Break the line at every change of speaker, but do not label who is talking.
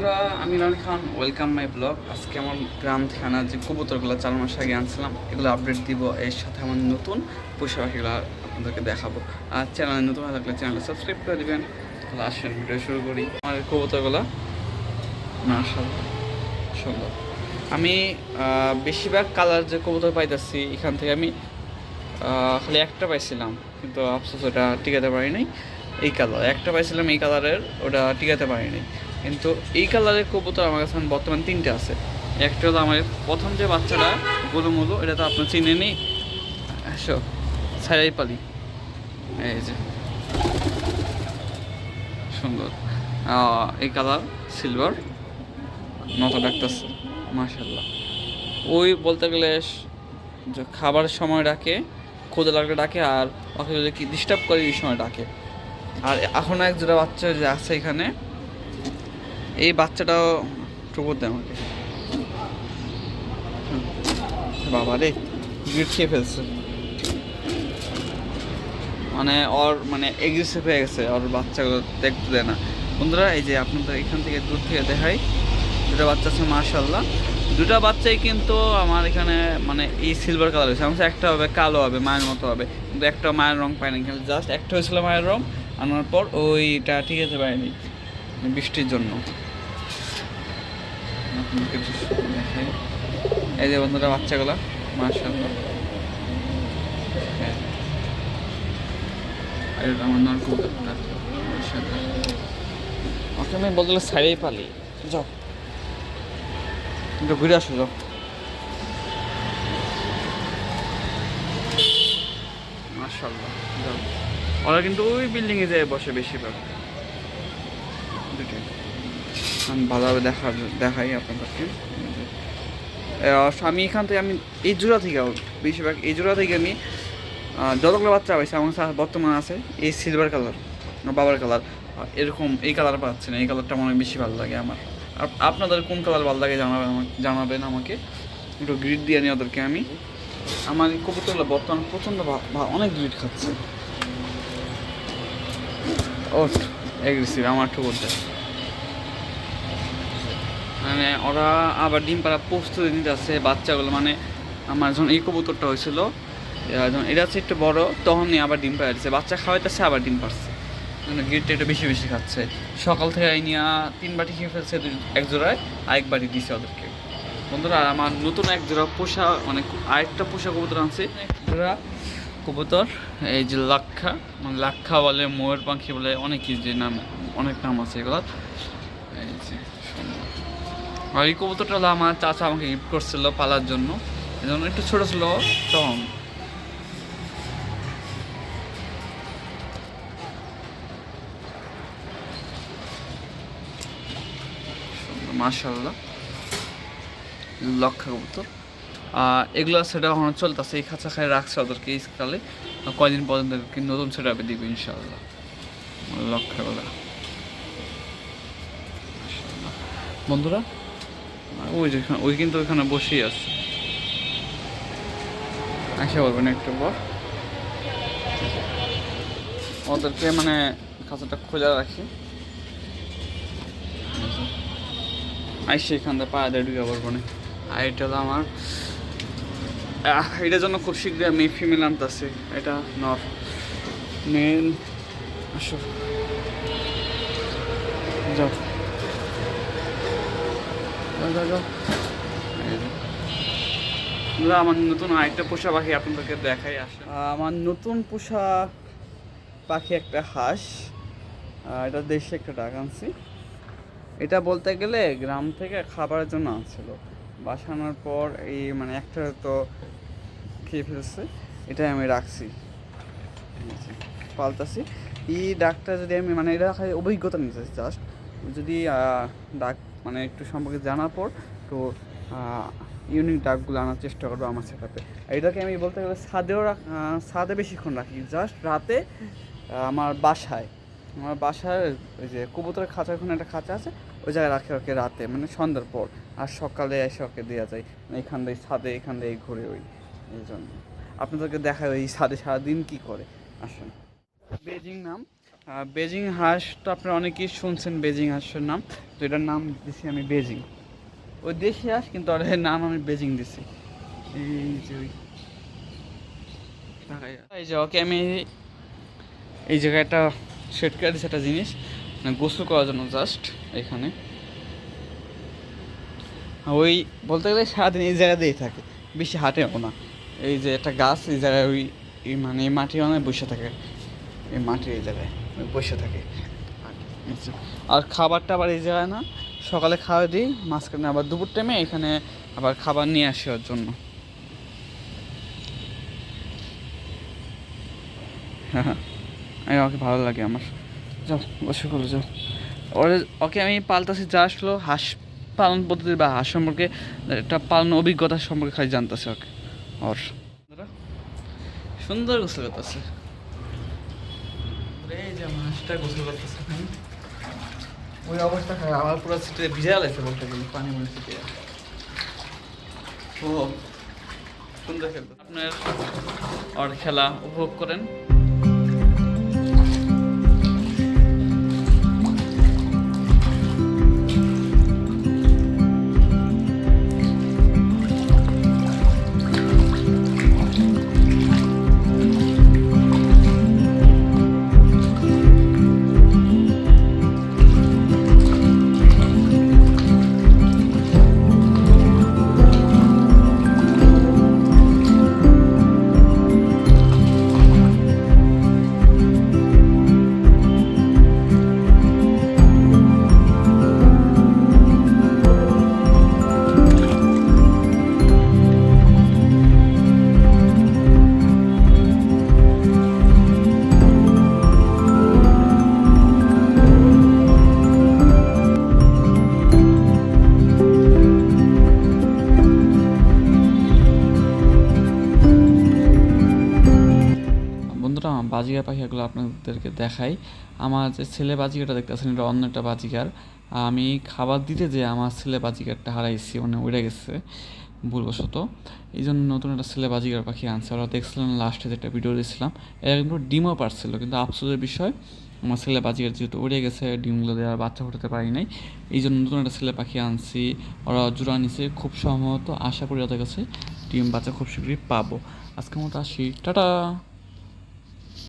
বন্ধুরা, আমি রানি খান। Welcome my vlog আজকে আমার গ্রাম থেকে আনা যে কবুতরগুলো চার মাস আগে আনছিলাম, এগুলো আপডেট দিব। এর সাথে আমার নতুন পোষা পাখিগুলো আপনাদেরকে দেখাবো। আর চ্যানেলে নতুন হয়ে থাকলে চ্যানেলটা সাবস্ক্রাইব করে দেবেন। তাহলে আসেন ভিডিও শুরু করি। আমার কবুতরগুলো মার্শাল্লাহ সুন্দর। আমি বেশিরভাগ কালার যে কবুতর পাইতেছি, এখান থেকে আমি খালি একটা পাইছিলাম। কিন্তু আফসোস, ওটা টিকাতে পারি নাই এই কালার একটা পাইছিলাম এই কালারের ওটা টিকাতে পারি নাই কিন্তু এই কালারের কবুতর আমার কাছে বর্তমান তিনটে আছে। একটা হলো আমার প্রথম যে বাচ্চাটা, গোলুমুলু, এটা তো আপনার চিনে নেই আসো ছাড়াই পালি এই যে। সুন্দর। এই কালার, সিলভার। নটা ডাকতেছে মাশাল্লাহ ওই বলতে গেলে খাবারের সময় ডাকে, ক্ষুদে লাগলে ডাকে, আর ওকে যদি কি ডিস্টার্ব করে, এই সময় ডাকে। আর এখন এক জোড়া বাচ্চা যে আছে এখানে এই বাচ্চাটাও টুকুর দেয় আমাকে। বাবা রে গিট খেয়ে ফেলছে। মানে ওর মানে এগ্রেসিভ হয়ে গেছে, ওর বাচ্চাগুলো দেখতে দেয় না। বন্ধুরা, এই যে আপনাদের এখান থেকে দূর থেকে দেখাই, দুটো বাচ্চা আছে মার্শাল্লাহ দুটো বাচ্চাই কিন্তু আমার এখানে মানে এই সিলভার কালার হয়েছে আমার একটা হবে কালো হবে, মায়ের মতো হবে। কিন্তু একটা মায়ের রং পায়নি কিন্তু জাস্ট একটা হয়েছিল মায়ের রং, আনার পর ওইটা ঠিক আছে পায়নি, বৃষ্টির জন্য। আপনাদেরকে একটু দেখাই। এই যে বন্ধুরা বাচ্চাগুলো মার্শাল্লাহ হ্যাঁ। আর আমার মার্শাল্লাহ ওকে আমি বলতে গেলে সাইডেই পালি। যাও। একটু ঘুরে আসো যাও। মাশাল্লাহ যাও। ওরা কিন্তু ওই বিল্ডিংয়ে যায় বসে বেশিরভাগ। আমি ভালোভাবে দেখা, দেখাই আপনাদেরকে। আমি এখান থেকে আমি এই জোড়া থেকে, বেশিরভাগ এই জোড়া থেকে আমি যতগুলো বাচ্চা পাইছে, আমার বর্তমানে আছে, এই সিলভার কালার বাবার কালার এরকম এই কালার পাচ্ছে না, এই কালারটা আমার বেশি ভালো লাগে আমার। আপনাদের কোন কালার ভালো লাগে জানাবেন আমাকে জানাবেন আমাকে। একটু গ্রিড দিয়ে নিই ওদেরকে আমি। আমার এই কবুতরগুলো বর্তমানে প্রচণ্ড অনেক গ্রিড খাচ্ছে। ওট এগ্রেসিভ আমার ঠুকুর দেয়। মানে ওরা আবার ডিম পাড়া প্রস্তুতি নিতে আসছে বাচ্চাগুলো মানে আমার যখন এই কবুতরটা হয়েছিল যখন এটা হচ্ছে একটু বড়, তখনই আবার ডিম পাড়া দিচ্ছে বাচ্চা খাওয়াইতেছে, আবার ডিম পাড়ছে। মানে গিটটা একটু বেশি বেশি খাচ্ছে। সকাল থেকে নিয়ে তিন বাটি খেয়ে ফেলছে এক জোড়ায়, আরেক বাটি দিছে ওদেরকে। বন্ধুরা, আর আমার নতুন এক জোড়া পোষা মানে আরেকটা পোষা কবুতর আনছে। এক জোড়া কবুতর, এই যে লাক্ষা মানে লাক্ষা বলে, ময়ূর পাখি বলে অনেক যে নাম, অনেক নাম আছে এগুলোর। এই যে। আর এই কবুতরটা আমার চাচা আমাকে গিফট করছিল পালার জন্য। এই জন্য একটু ছোটো ছিল, তখন। মাশাল্লাহ লক্ষা কবুতর। এগুলো সেটা এখন চলতেছে, এই খাঁচা খাই রাখছে ওদেরকে এই কয়দিন পর্যন্ত নতুন সেটা দিবে ইনশাল্লাহ মাশাআল্লাহ। বন্ধুরা ওই যে ওই কিন্তু ওইখানে বসেই আছে। আসা বলবেন একটু পর। ওদেরকে মানে খাঁচাটা খোলা রাখি। আইসে এখান থেকে পায়ে দিয়ে ঢুকে পড়ব না আর এটা হলো আমার এটার জন্য খুব শীঘ্রই আমি ফিমেল আনতেছি। এটা নর মেন আসো। যাও যাও, যাও, যাও। এই যে। বন্ধুরা, আমার নতুন আরেকটা পোষা পাখি আপনাদেরকে দেখাই আসে। আমার নতুন পোষা পাখি একটা হাঁস। এটা দেশে একটা ডাক আনছি। এটা বলতে গেলে গ্রাম থেকে খাবারের জন্য আনছিল। বাসানোর পর এই মানে একটা তো খেয়ে ফেলছে। এটাই আমি রাখছি। পাল্টাছি এই ডাকটা যদি আমি মানে এটা অভিজ্ঞতা নিতে জাস্ট যদি ডাক মানে একটু সম্পর্কে জানার পর তো ইউনিক ডাকগুলো আনার চেষ্টা করব আমার সেটাতে এটাকে আমি বলতে গেলে ছাদেও ছাদে বেশিক্ষণ রাখি। জাস্ট রাতে আমার বাসায় আমার বাসায় ওই যে কবুতরের খাঁচা ওখানে একটা খাঁচা আছে, ওই জায়গায় রাখে ওকে রাতে মানে সন্ধ্যার পর। আর সকালে এসে ওকে দেওয়া যায় মানে এখান দিয়ে ছাদে, এখান দিয়ে ঘুরে ওই, এই জন্য। আপনাদেরকে দেখায় ওই ছাদে সারাদিন কী করে। আসুন। বেজিং নাম। বেজিং হাঁস তো আপনারা অনেকেই শুনছেন বেজিং হাঁসের নাম। তো এটার নাম দিছি আমি বেজিং। ওই দেশি হাঁস, কিন্তু ওর নাম আমি বেজিং দিছি। এই যে যে, ওকে, আমি এই জায়গায় একটা করে দিচ্ছি একটা জিনিস। মানে গোসল করার জন্য জাস্ট এখানে। ওই বলতে গেলে সারাদিন এই জায়গাতেই থাকে, বেশি হাঁটেও না। এই যে একটা গাছ, এই জায়গায় ওই মানে মাটি অনেক বসে থাকে, এই মাটির এই জায়গায়। বসে থাকে। এই আর খাবারটা আবার এই জায়গায় না, সকালে খাওয়া দিই, মাঝখানে আবার দুপুর টাইমে এখানে আবার খাবার নিয়ে আসি ওর জন্য। হ্যাঁ ওকে ভালো লাগে আমার। যাও, বসে করো যাও। ওরে, ওকে আমি পাল্টাছি যা আসলো হাঁস পালন পদ্ধতি বা হাঁস সম্পর্কে, একটা পালন অভিজ্ঞতা সম্পর্কে খালি জানতেছে ওকে, ওর। সুন্দর গোসল করতেছে। আমার গোসল করতেছে ওই অবস্থা খারাপ আমার পুরো সিটে ভিজা লাগছে বলতে গেলে পানি মনে সিটে। ও সুন্দর খেলতে। আপনার ওর খেলা উপভোগ করেন? বাজিকার পাখিগুলো আপনাদেরকে দেখাই। আমার যে ছেলে বাজিকাটা দেখতেছেন, এটা অন্য একটা বাজিকার আমি খাবার দিতে যে আমার ছেলে বাজিকারটা হারাইছি মানে উড়ে গেছে ভুলবশত। এই জন্য নতুন একটা ছেলে বাজিকার পাখি আনছে। ওরা দেখছিলেন লাস্টে যে একটা ভিডিও দিয়েছিলাম। এরা কিন্তু ডিমও পারছিল, কিন্তু আফসোসের বিষয়, আমার ছেলে বাজিকার যেহেতু উড়ে গেছে, ডিমগুলো দেওয়ার বাচ্চা ফোটাতে পারি নাই। এই জন্য নতুন একটা ছেলে পাখি আনছি। ওরা জোড়া নিছে, খুব সম্ভবত আশা করি ওদের কাছে ডিম বাচ্চা খুব শীঘ্রই পাবো। আজকের মতো আসি। টাটা!